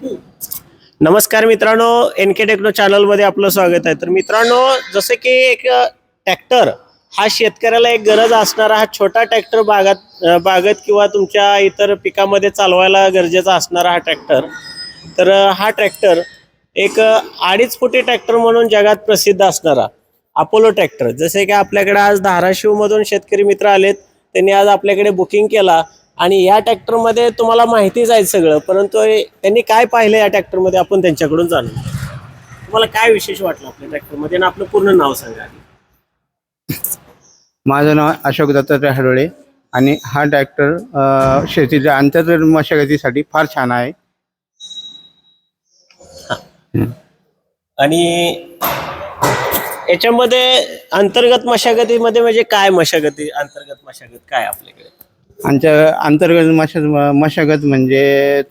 नमस्कार मित्रांनो N K techno चॅनलमध्ये आपलं स्वागत आहे. तर मित्रांनो जसे की एक ट्रॅक्टर हा शेतकऱ्याला एक गरज असणारा हा छोटा ट्रॅक्टर बागात बागात बागत किंवा तुमच्या इतर पिकामध्ये चालवायला गरजेचा असणारा हा ट्रॅक्टर तर हा ट्रॅक्टर एक अडीच फुटी ट्रॅक्टर म्हणून जगात प्रसिद्ध असणारा अपोलो ट्रॅक्टर जसे की आपल्याकडे आज धाराशिवमधून शेतकरी मित्र आलेत त्यांनी आज आपल्याकडे बुकिंग केला. आणि या ट्रॅक्टरमध्ये तुम्हाला माहितीच आहे सगळं परंतु त्यांनी काय पाहिलं या ट्रॅक्टरमध्ये आपण त्यांच्याकडून जाणून. तुम्हाला काय विशेष वाटलं आपल्या ट्रॅक्टरमध्ये आणि आपलं पूर्ण नाव सांगा. माझं नाव अशोक दत्तात्रय हडोळे आणि हा ट्रॅक्टर शेतीच्या अंतर मशागतीसाठी फार छान आहे आणि याच्यामध्ये अंतर्गत मशागतीमध्ये म्हणजे काय मशागती अंतर्गत मशागत काय आपल्याकडे आमच्या अंतर्गत मशा मशागत म्हणजे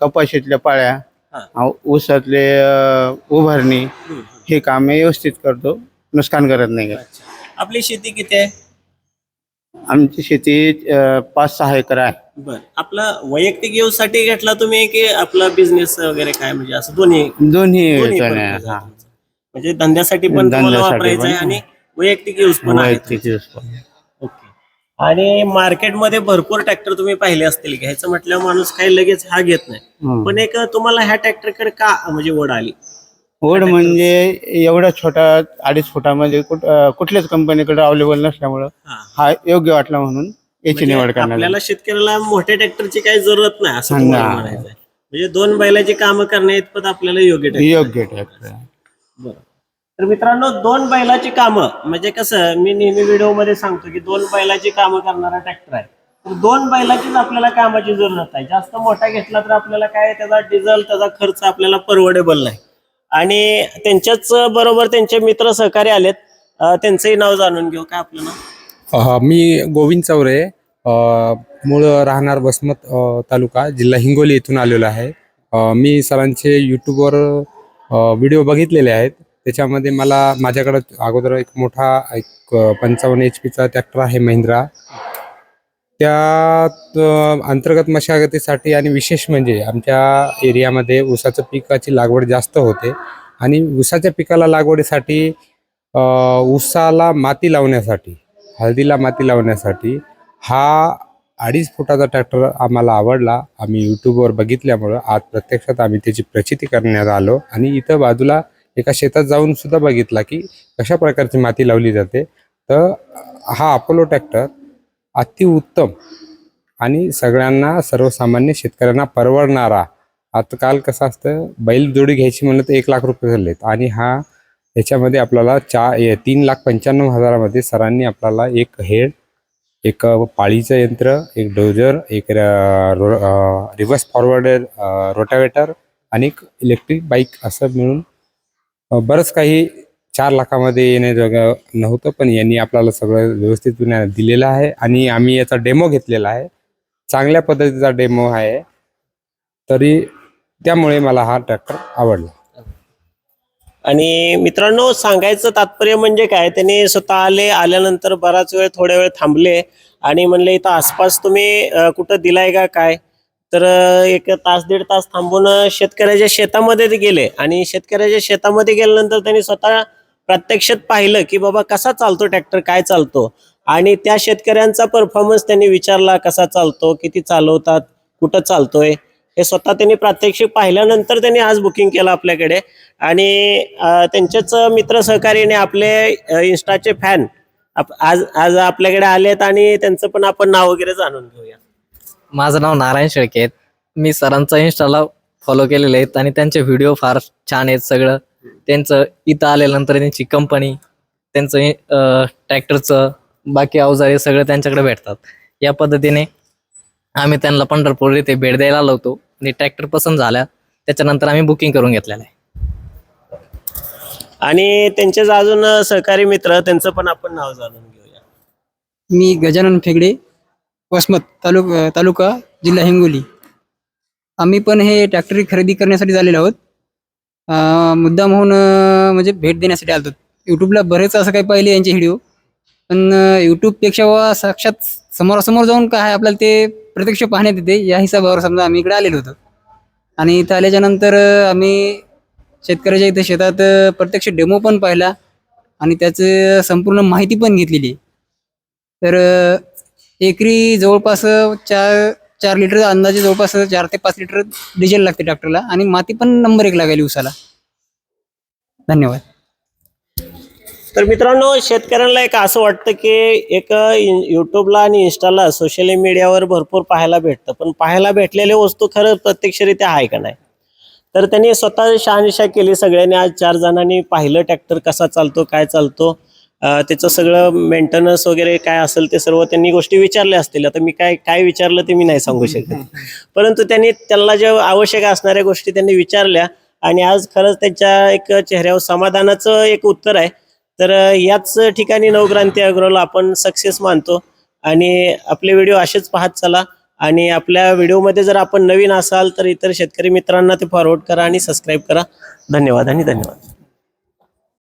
कपाशीतल्या पाळ्या ऊसातले उभारणी हे कामे व्यवस्थित करतो नुकसान करत नाही. आपली शेती किती आहे आमची शेती पाच सहा एकर आहे बर आपला वैयक्तिकसाठी घेतला तुम्ही की आपला बिझनेस वगैरे काय म्हणजे असं दोन्ही दोन्ही हा. तुमचं. म्हणजे धंद्यासाठी पण वापरायचं आहे. आणि वैयक्तिक यूज पण आहे वैयक्तिक use पण. आणि मार्केटमध्ये भरपूर ट्रॅक्टर तुम्ही पाहिले असतील. घ्यायचं म्हटल्यावर माणूस काही लगेच हा घेत नाही. पण एक तुम्हाला ह्या ट्रॅक्टरकडे का म्हणजे ओढ आली? ओढ म्हणजे एवढा छोटा अडीच फुटामध्ये कुठल्याच कंपनीकडे अवेलेबल नसल्यामुळं हा. योग्य वाटला म्हणून याची म्हणजे निवड करण्यात आपल्याला शेतकऱ्याला मोठ्या ट्रॅक्टरची काही जरूरत नाही असं म्हणायचं म्हणजे दोन बैलाची कामं करण्या इतपत आपल्याला योग्य योग्य ट्रॅक्टर. बरं. तर मित्रांनो दोन बैलाची कामं म्हणजे कसं मी नेहमी व्हिडिओमध्ये सांगतो की दोन बैलाची कामं करणारा ट्रॅक्टर आहे. तर दोन बैलाचीच आपल्याला कामाची जरूरत आहे. जास्त मोठा घेतला तर आपल्याला काय त्याचा डिझेल त्याचा खर्च आपल्याला परवडेबल नाही. आणि त्यांच्याच बरोबर त्यांचे मित्र सहकारी आलेत. त्यांचंही नाव जाणून घेऊ. काय आपलं नाव? मी गोविंद चौरे. मूळ राहणार वसमत तालुका जिल्हा हिंगोली येथून आलेलो आहे. मी सरांचे यूट्यूबवर व्हिडिओ बघितलेले आहेत. त्याच्यामध्ये मला माझ्याकडं अगोदर एक मोठा एक पंचावन्न एच पीचा ट्रॅक्टर आहे महिंद्रा. त्यात अंतर्गत मशागतीसाठी आणि विशेष म्हणजे आमच्या एरियामध्ये ऊसाचं पिकाची लागवड जास्त होते. आणि ऊसाच्या पिकाला लागवडीसाठी ऊसाला माती लावण्यासाठी हळदीला माती लावण्यासाठी हा अडीच फुटाचा ट्रॅक्टर आम्हाला आवडला. आम्ही यूट्यूबवर बघितल्यामुळं आज प्रत्यक्षात आम्ही त्याची प्रचिती करण्यात आलो. आणि इथं बाजूला एका शेतात जाऊन सुद्धा बघितला की कशा प्रकारची माती लावली जाते. तर हा अपोलो ट्रॅक्टर अतिउत्तम आणि सगळ्यांना सर्वसामान्य शेतकऱ्यांना परवडणारा. आजकाल कसं असतं बैलजोडी घ्यायची म्हणलं तर एक लाख रुपये झालेत आणि हा याच्यामध्ये आपल्याला चा तीन लाख पंच्याण्णव हजारामध्ये सरांनी आपल्याला एक हेड एक पाळीचं यंत्र एक डोजर एक रिव्हर्स फॉरवर्ड रोटावेटर आणि एक इलेक्ट्रिक बाईक असं मिळून बरंच काही चार लाखामध्ये येण्याजोगं नव्हतं पण यांनी आपल्याला सगळं व्यवस्थित दिलेलं आहे आणि आम्ही याचा डेमो घेतलेला आहे. चांगल्या पद्धतीचा डेमो आहे. तरी त्यामुळे मला हा ट्रॅक्टर आवडला. आणि मित्रांनो सांगायचं तात्पर्य म्हणजे काय? त्यांनी स्वतः आले आल्यानंतर बराच वेळ थोड्या वेळ थांबले आणि म्हणले इथं आसपास तुम्ही कुठं दिलाय का? काय? तर एक तास दीड तास थांबून शेतकऱ्याच्या शेतामध्ये ते गेले. आणि शेतकऱ्याच्या शेतामध्ये गेल्यानंतर त्यांनी स्वतः प्रत्यक्षात पाहिलं की बाबा कसा चालतो ट्रॅक्टर काय चालतो? आणि त्या शेतकऱ्यांचा परफॉर्मन्स त्यांनी विचारला कसा चालतो किती चालवतात कुठं चालतोय? हे स्वतः त्यांनी प्रात्यक्षिक पाहिल्यानंतर त्यांनी आज बुकिंग केलं आपल्याकडे. आणि त्यांच्याच त्यांचेच मित्र सहकार्याने आपले इन्स्टाचे फॅन आज आज आपल्याकडे आलेत आणि त्यांचं पण आपण नाव वगैरे जाणून घेऊया. माझं नाव नारायण शेळके आहे मी सरांचा इन्स्टाला फॉलो केलेले आहेत आणि त्यांचे व्हिडिओ फार छान आहेत सगळं. त्यांचं इथं आल्यानंतर त्यांची कंपनी त्यांचं ट्रॅक्टरचं बाकी अवजारे सगळं त्यांच्याकडे भेटतात. या पद्धतीने आम्ही त्यांना पंढरपूर इथे भेट द्यायला आलो होतो. आणि ट्रॅक्टर पसंत झाल्या. त्याच्यानंतर आम्ही बुकिंग करून घेतलेलं आहे. आणि त्यांचेच अजून सहकारी मित्र त्यांचं पण आपण नाव जाणून घेऊया. मी गजानन फेगडे. वसमत तालुक तालुका जिल्हा हिंगोली. आम्ही पण हे ट्रॅक्टर खरेदी करण्यासाठी झालेलो आहोत. अं, मुद्दाम होऊन म्हणजे भेट देण्यासाठी आलो यूट्यूबला बरेच असं काही पाहिले यांचे व्हिडिओ पण यूट्यूबपेक्षा व साक्षात समोरासमोर जाऊन काय आहे आपल्याला ते प्रत्यक्ष पाहण्यात येते. या हिसाबावर समजा आम्ही इकडे आलेलो होतो. आणि इथं आल्याच्यानंतर आम्ही शेतकऱ्याच्या इथं शेतात प्रत्यक्ष डेमो पण पाहिला. आणि त्याचं संपूर्ण माहिती पण घेतलेली. तर एकरी जवळपास चार चार लिटर अंदाजे जवळपास चार ते पाच लिटर डिझेल लागते ट्रॅक्टरला आणि माती पण नंबर एक लागायली उसाला धन्यवाद. तर मित्रांनो शेतकऱ्यांना एक असं वाटतं की एक युट्यूबला आणि इन्स्टाला सोशल मीडियावर भरपूर पाहायला भेटतं. पण पाहायला भेटलेल्या वस्तू खरं प्रत्यक्षरित्या आहे का नाही? तर त्यांनी स्वतः शहानिशा केली सगळ्यांनी. आज चार जणांनी पाहिलं ट्रॅक्टर कसा चालतो काय चालतो. त्याचं सगळं मेंटेनन्स वगैरे काय असेल ते सर्व त्यांनी गोष्टी विचारल्या असतील. आता मी काय काय विचारलं ते मी नाही सांगू शकत. परंतु त्यांनी त्यांना ज्या आवश्यक असणाऱ्या गोष्टी त्यांनी विचारल्या आणि आज खरंच त्यांच्या एक चेहऱ्यावर समाधानाचं एक उत्तर आहे. तर याच ठिकाणी नवक्रांती अग्रवाल आपण सक्सेस मानतो. आणि आपले व्हिडिओ असेच पाहत चला. आणि आपल्या व्हिडिओमध्ये जर आपण नवीन असाल तर इतर शेतकरी मित्रांना ते फॉरवर्ड करा आणि सबस्क्राईब करा. धन्यवाद आणि धन्यवाद.